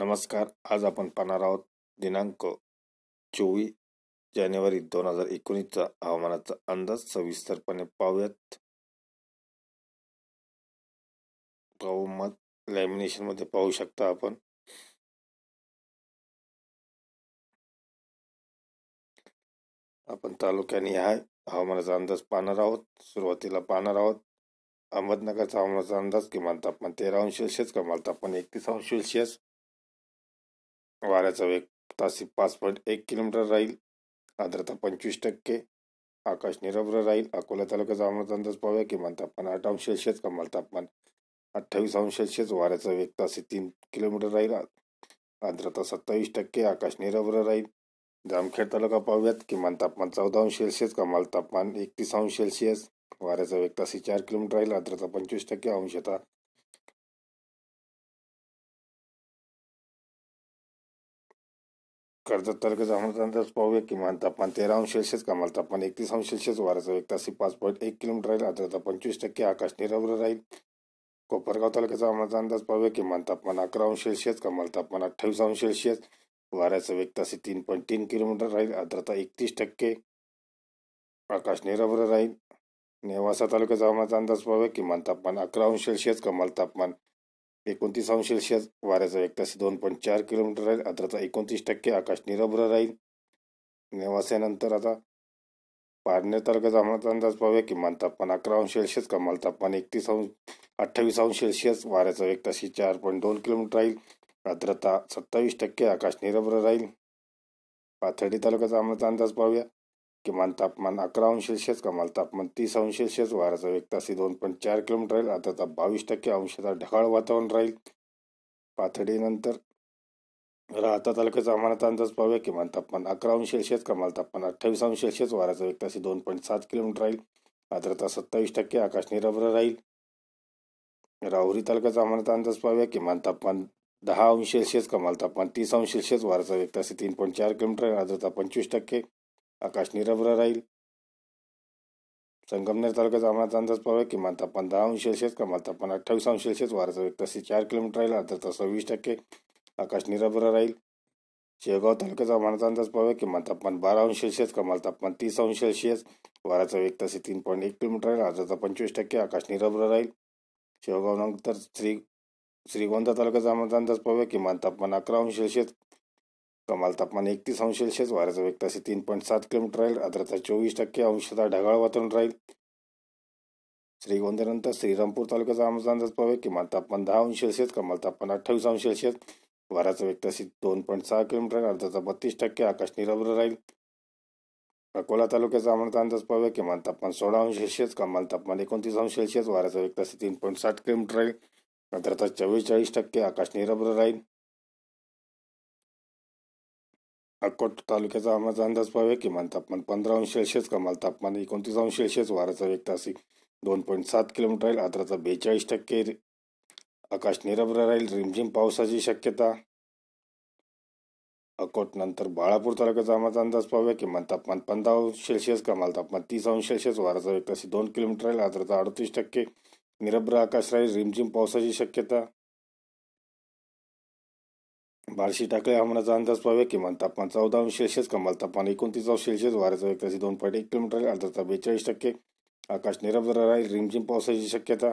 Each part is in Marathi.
नमस्कार. आज आपण पाहणार आहोत दिनांक चोवीस जानेवारी दोन हजार एकोणीसचा हवामानाचा अंदाज. सविस्तरपणे पाहूयात. पाहू मग लॅमिनेशनमध्ये पाहू शकता आपण. आपण तालुक्याने हाय हवामानाचा अंदाज पाहणार आहोत. सुरुवातीला पाहणार आहोत. अहमदनगरचा हवामानाचा अंदाज किमान तापमान तेरा अंश सेल्सिअस कमाल तापमान एकतीस अंश सेल्सिअस वाऱ्याचा वेग तासी पाच पॉईंट एक किलोमीटर राहील. आर्द्रता पंचवीस टक्के. आकाश निरभ्र राहील. अकोला तालुक्याचा हवामानाचा अंदाज पाहूया. किमान तापमान आठ अंश सेल्सिअस कमाल तापमान अठ्ठावीस अंश सेल्सिअस वाऱ्याचा वेग तासी तीन किलोमीटर राहील. आर्द्रता सत्तावीस टक्के आकाश निरभ्र राहील. जामखेड तालुका पाहूयात. किमान तापमान चौदा अंश सेल्सिअस कमाल तापमान एकतीस अंश सेल्सिअस. वाऱ्याचा वेग तासी चार किलोमीटर राहील. आर्द्रता पंचवीस टक्के. अंशता कर्जत तालुक्याचा हवामानाचा अंदाज पाहूया. किमान तापमान तेरा अंश सेल्सिअस कमाल तापमान एकतीस अंश सेल्सिअस वाऱ्याचा वेग तासी पाच पॉईंट एक किलोमीटर राहील. आर्द्रता पंचवीस टक्के आकाश निरभ्र राहील. कोपरगाव तालुक्याचा हवामानाचा अंदाज पाहूया. किमान तापमान अकरा अंश सेल्सिअस कमाल तापमान अठ्ठावीस अंश सेल्सिअस वाऱ्याचा वेग तासी तीन पॉईंट तीन किलोमीटर राहील. आर्द्रता एकतीस टक्के आकाश निरभ्र राहील. नेवासा तालुक्याचा हवामानाचा अंदाज पाहूया. किमान तापमान अकरा अंश सेल्सिअस कमाल तापमान एकोणतीस अंश सेल्सिअस वाऱ्याचा वेग दोन पॉईंट चार किलोमीटर राहील. आर्द्रता एकोणतीस टक्के आकाश निरभ्र राहील. नेवास्यानंतर आता पारनेर तालुक्याचा हवामानाचा अंदाज पाहूया. किमान तापमान अकरा अंश सेल्सिअस कमाल तापमान एकतीस अंश अठ्ठावीस अंश सेल्सिअस वाऱ्याचा वेग चार पॉईंट दोन किलोमीटर राहील. आर्द्रता सत्तावीस टक्के आकाश निरभ्र राहील. पाथर्डी तालुक्याचा हवामानाचा अंदाज पाहूया. किमान तापमान अकरा अंश सेल्सिअस कमाल तापमान तीस अंश सेल्सिअस वाऱ्याचा वेग तासी दोन पॉईंट चार किलोमीटर राहील. आता बावीस टक्के अंशतः ढगाळ वातावरण राहील. पाथडीनंतर राहता तालुक्याचा हवामानाचा अंदाज पाहूया किमान तापमान अकरा अंश सेल्सिअस कमाल तापमान अठ्ठावीस अंश सेल्सिअस वाऱ्याचा वेग तासी दोन पॉईंट सात किलोमीटर राहील. आर्द्रता सत्तावीस टक्के आकाश निरभ्र राहील. राहुरी तालुक्याचा हवामानाचा अंदाज पाहूया किमान तापमान दहा अंश सेल्सिअस कमाल तापमान तीस अंश सेल्सिअस वाऱ्याचा वेग तासी तीन पॉईंट चार किलोमीटर राहील. आर्द्रता पंचवीस टक्के आकाश निरभ्र राहील. संगमनेर तालुक्याचा हवामानाचा अंदाज पाहूया. किमान तापमान दहा अंश सेल्सिअस कमाल तापमान अठ्ठावीस अंश सेल्सिअस वाराचा वेग तसे चार किलोमीटर राहील. आर्द्रता सव्वीस टक्के आकाश निरभ्र राहील. शेगाव तालुक्याचा हवामानाचा अंदाज पाहूया. किमान तापमान बारा अंश सेल्सिअस कमाल तापमान तीस अंश सेल्सिअस वाऱ्याचा वेग तासी तीन पॉईंट एक किलोमीटर राहील. आर्द्रता पंचवीस टक्के आकाश निरभ्र राहील. शेवगाव नंतर श्री श्रीगोंदा तालुक्याचा हवामानाचा अंदाज पाहूया. किमान तापमान अकरा अंश सेल्सिअस कमाल तापमान एकतीस अंश सेल्सिअस वाऱ्याचा वेग तासी तीन पॉईंट सात किलोमीटर राहील. आर्द्रता चोवीस टक्के अंशतः ढगाळ वातावरण राहील. श्रीगोंद्यानंतर श्रीरामपूर तालुक्याचा आमचा अंदाज पाहूया. किमान तापमान दहा अंश सेल्सिअस कमाल तापमान अठ्ठावीस अंश सेल्सिअस. वाऱ्याचा वेग तासी दोन पॉईंट सहा किलोमीटर राहील. आर्द्रता बत्तीस टक्के आकाश निरभ्र राहील. अकोला तालुक्याचा आमचा अंदाज पाहूया. किमान तापमान सोळा अंश सेल्सिअस कमाल तापमान एकोणतीस अंश सेल्सिअस वाऱ्याचा वेग तासी तीन पॉईंट साठ किलोमीटर राहील. आर्द्रता चव्वेचाळीस टक्के आकाश निरभ्र राहील. अकोट तालुक्याचा हवामानाचा अंदाज पाहूया किमान तापमान पंधरा अंश सेल्सिअस कमाल तापमान एकोणतीस अंश सेल्सिअस वाराचा वेग तासी दोन पॉईंट सात किलोमीटर राहील. आर्द्रता बेचाळीस टक्के आकाश निरभ्र राहील. रिमझिम पावसाची शक्यता. अकोट नंतर बाळापूर तालुक्याचा हवामानाचा अंदाज पाहूया किमान तापमान पंधरा अंश सेल्सिअस कमाल तापमान तीस अंश सेल्सिअस वाराचा वेग तासी दोन किलोमीटर राहील. आर्द्रता अडतीस टक्के निरभ्र आकाश राहील. रिमझिम पावसाची शक्यता. बार्शी टाकळे हवामानाचा अंदाज पाहूया किमान तापमान चौदा अंश सेल्सिअस कमाल तापमान एकोणतीस अंश सेल्सिअस वाऱ्याचा वेग तासी दोन पॉईंट एक किलोमीटर राहील आर्द्रता बेचाळीस टक्के. आकाश निरभ्र राहील रिमझिम पावसाची शक्यता.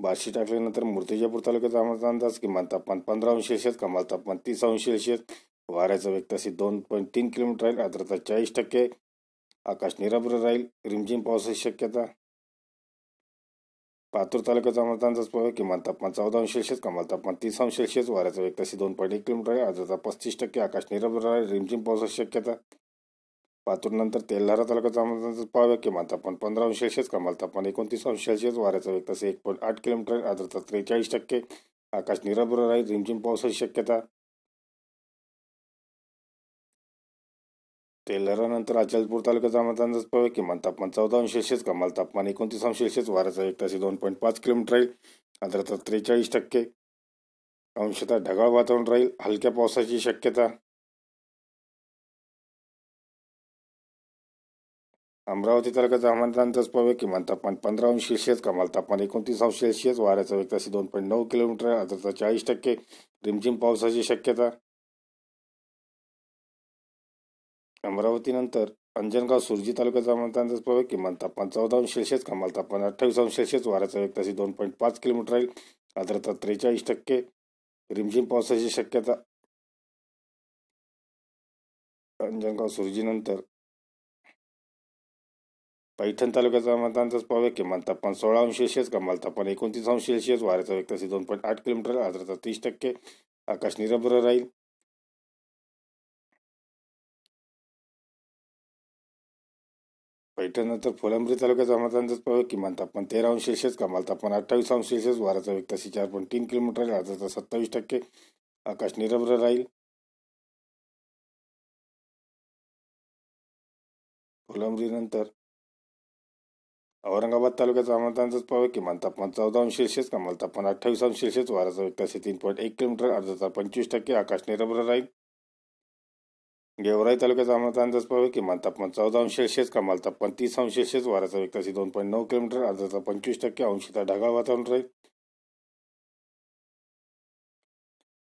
बार्शी टाकल्यानंतर मूर्तिजापूर तालुक्याचा हवामानाचा अंदाज किमान तापमान पंधरा अंश सेल्सिअस कमाल तापमान तीस अंश सेल्सिअस वाऱ्याचा वेग तासी दोन पॉईंट तीन किलोमीटर राहील आर्द्रता चाळीस टक्के. आकाश निरभ्र राहील रिमझिम पावसाची शक्यता. पातूर तालुक्याचा हवामानाचा अंदाज किमान तापमान चौदा अंश सेल्सिअस कमाल तापमान तीस अंश सेल्सिअस वाऱ्याचा वेग तशी दोन पॉईंट एक किलोमीटर आहे. आजचा पस्तीस टक्के आकाश निरभ्र राहील रिमझिम पावसाची शक्यता. पातूर नंतर तेल्हारा तालुक्याचा हवामानाचा अंदाज किमान तापमान पंधरा अंश सेल्सिअस कमाल तापमान एकोणतीस अंश सेल्सिअस वाऱ्याचा वेग तसे एक पॉईंट आठ किलोमीटर आहे. आजचा त्रेचाळीस टक्के आकाश निरभ्र राहील रिमझिम पावसाची शक्यता. तेलारानंतर अचलपूर तालुक्याचा अंदाज पाहूया किमान तापमान चौदा अंश सेल्सिअस कमाल तापमान एकोणतीस अंश सेल्सिअस वाऱ्याचा एक ताशी दोन पॉईंट पाच किलोमीटर राहील. आर्द्रता त्रेचाळीस टक्के. अंशतः ढगाळ वातावरण राहील. हलक्या पावसाची शक्यता. अमरावती तालुक्याचा हवामान अंदाज पाहूया किमान तापमान पंधरा अंश सेल्सिअस कमाल तापमान एकोणतीस अंश सेल्सिअस वाऱ्याचा वेग तासी दोन पॉईंट नऊ किलोमीटर आर्द्रता चाळीस टक्के. रिमझिम पावसाची शक्यता. अमरावतीनंतर अंजनगाव सुरजी तालुक्याचा हवामान अंदाज किमान तापमान चौदा अंश सेल्सिअस कमाल तापमान अठ्ठावीस अंश सेल्सिअस वाऱ्याचा वेग तशी दोन पॉईंट पाच किलोमीटर राहील. आर्द्रता त्रेचाळीस टक्के रिमझिम पावसाची शक्यता अंजनगाव सुरजीनंतर. पैठण तालुक्याचा हवामान अंदाज किमान तापमान सोळा अंश सेल्सिअस कमाल तापमान एकोणतीस अंश सेल्सिअस वाऱ्याचा वेग तशी दोन पॉईंट आठ किलोमीटर आर्द्रता तीस टक्के आकाश निरभ्र राहील. पैठणनंतर फुलंब्री तालुक्याचा हवामान अंदाज पाहूया किमान तापमान तेरा अंश सेल्सिअस कमाल तापमान अठ्ठावीस अंश सेल्सिअस वाराचा वेग तासी चार पॉईंट तीन किलोमीटर आर्द्रता सत्तावीस टक्के. आकाश निरभ्र राहील. फुलंब्री नंतर औरंगाबाद तालुक्याचा हवामान अंदाज पाहूया किमान तापमान चौदा अंश सेल्सिअस कमाल तापमान अठ्ठावीस अंश सेल्सिअस वाराचा वेग तासी तीन पॉईंट एक किलोमीटर आर्द्रता पंचवीस टक्के. आकाश निरभ्र राहील. गेवराई तालुक्याचा हवामान अंदाज पाहूया किमान तापमान चौदा अंश सेल्सिअस कमाल तापमान तीस अंश सेल्सिअस? वाऱ्याचा वेग ताशी दोन पॉईंट नऊ किलोमीटर आर्द्रता पंचवीस टक्के अंशतः ढगाळ वातावरण राहील.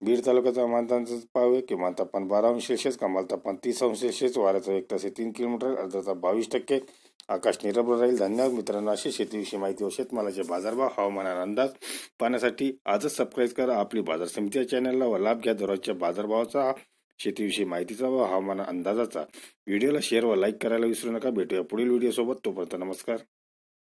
बीड तालुक्याचा हवामान अंदाज पाहूया किमान तापमान बारा अंश सेल्सिअस कमाल तापमान तीस अंश सेल्सिअस? वाऱ्याचा वेग तासी तीन किलोमीटर आर्द्रता बावीस टक्के. आकाश निरभ्र राहील धन्यवाद मित्रांनो. अशी शेतीविषयी माहिती व शेतमालाचे बाजारभाव हवामानाचा अंदाज पाहण्यासाठी आजच सबस्क्राईब करा. आपली बाजार समिती या चॅनलला व लाभ घ्या. दररोजच्या बाजारभावाचा शेतीविषयी माहितीचा व हवामान अंदाजाचा. व्हिडिओला शेअर व लाईक करायला विसरू नका. भेटूया पुढील व्हिडिओसोबत. तोपर्यंत नमस्कार.